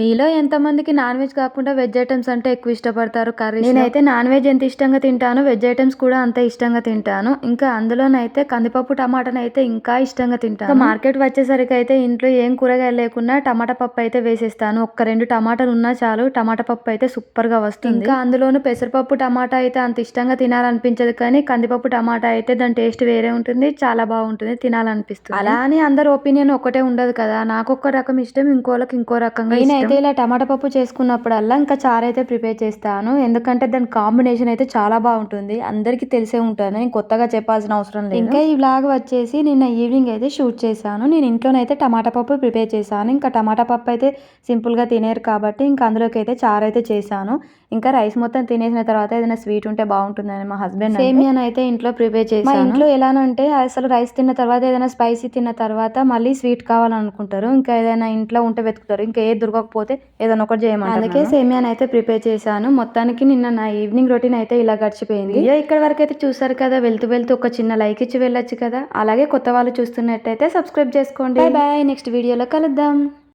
మీలో ఎంతమందికి non veg కాకుండా వెజ్ ఐటమ్స్ అంటే ఎక్కువ ఇష్టపడతారు కర్రీ నేనైతే నాన్ వెజ్ ఎంత ఇష్టంగా తింటాను వెజ్ ఐటమ్స్ కూడా అంత ఇష్టంగా తింటాను. ఇంకా అందులోనైతే కందిపప్పు టమాటాని అయితే ఇంకా ఇష్టంగా తింటాను. మార్కెట్ వచ్చేసరికి అయితే ఇంట్లో ఏం కూరగాయలు లేకున్నా టమాటా పప్పు అయితే వేసేస్తాను. ఒక్క రెండు టమాటాలు ఉన్నా చాలు టమాటా పప్పు అయితే సూపర్గా వస్తుంది. ఇంకా అందులోను పెసరపప్పు టమాటా అయితే అంత ఇష్టంగా తినాలనిపించదు కానీ కందిపప్పు టమాటా అయితే దాని టేస్ట్ వేరే ఉంటుంది చాలా బాగుంటుంది తినాలనిపిస్తుంది. అలా అని అందరి ఒపీనియన్ ఒకటే ఉండదు కదా. నాకు ఒక్క రకం ఇష్టం ఇంకోళ్ళకి ఇంకో రకంగా నేనైతే ఇలా టమాటా పప్పు చేసుకున్నప్పుడల్లా ఇంకా చారు అయితే ప్రిపేర్ చేస్తాను. ఎందుకంటే దాని కాంబినేషన్ అయితే చాలా బాగుంటుంది. అందరికీ తెలిసే ఉంటుంది. నేను కొత్తగా చెప్పాల్సిన అవసరం లేదు. ఇంకా ఈ వ్లాగ్ వచ్చేసి నిన్న ఈవినింగ్ అయితే షూట్ చేశాను. నేను ఇంట్లోనైతే టమాటా పప్పు ప్రిపేర్ చేశాను. ఇంకా టమాటా పప్పు అయితే సింపుల్గా తినేరు కాబట్టి ఇంకా అందులోకి అయితే చారు అయితే చేశాను. ఇంకా రైస్ మొత్తం తినేసిన తర్వాత ఏదైనా స్వీట్ ఉంటే బాగుంటుందని మా హస్బెండ్ సేమియాని అయితే ఇంట్లో ప్రిపేర్ చేశాను. మా ఇంట్లో ఎలానంటే అసలు రైస్ తిన్న తర్వాత ఏదైనా స్పైసీ తిన్న తర్వాత మళ్ళీ స్వీట్ కావాలనుకుంటారు. ఇంకా ఏదైనా ఇంట్లో ఉంటే వెతుకుతారు. ఇంకా ఏది దొరకకపోతే ఏదైనా ఒకటి చేయమంటారు అందుకే సేమియాని అయితే ప్రిపేర్ చేశాను. మొత్తానికి నిన్న నా ఈవినింగ్ రొటీన్ అయితే ఇలా గడిచిపోయింది. వీడియో ఇక్కడ వరకు అయితే చూసారు కదా వెళ్తూ వెళ్తూ ఒక చిన్న లైక్ ఇచ్చి వెళ్ళొచ్చు కదా. అలాగే కొత్త వాళ్ళు చూస్తున్నట్టయితే సబ్స్క్రైబ్ చేసుకోండి. బాయ్ నెక్స్ట్ వీడియోలో కలుద్దాం.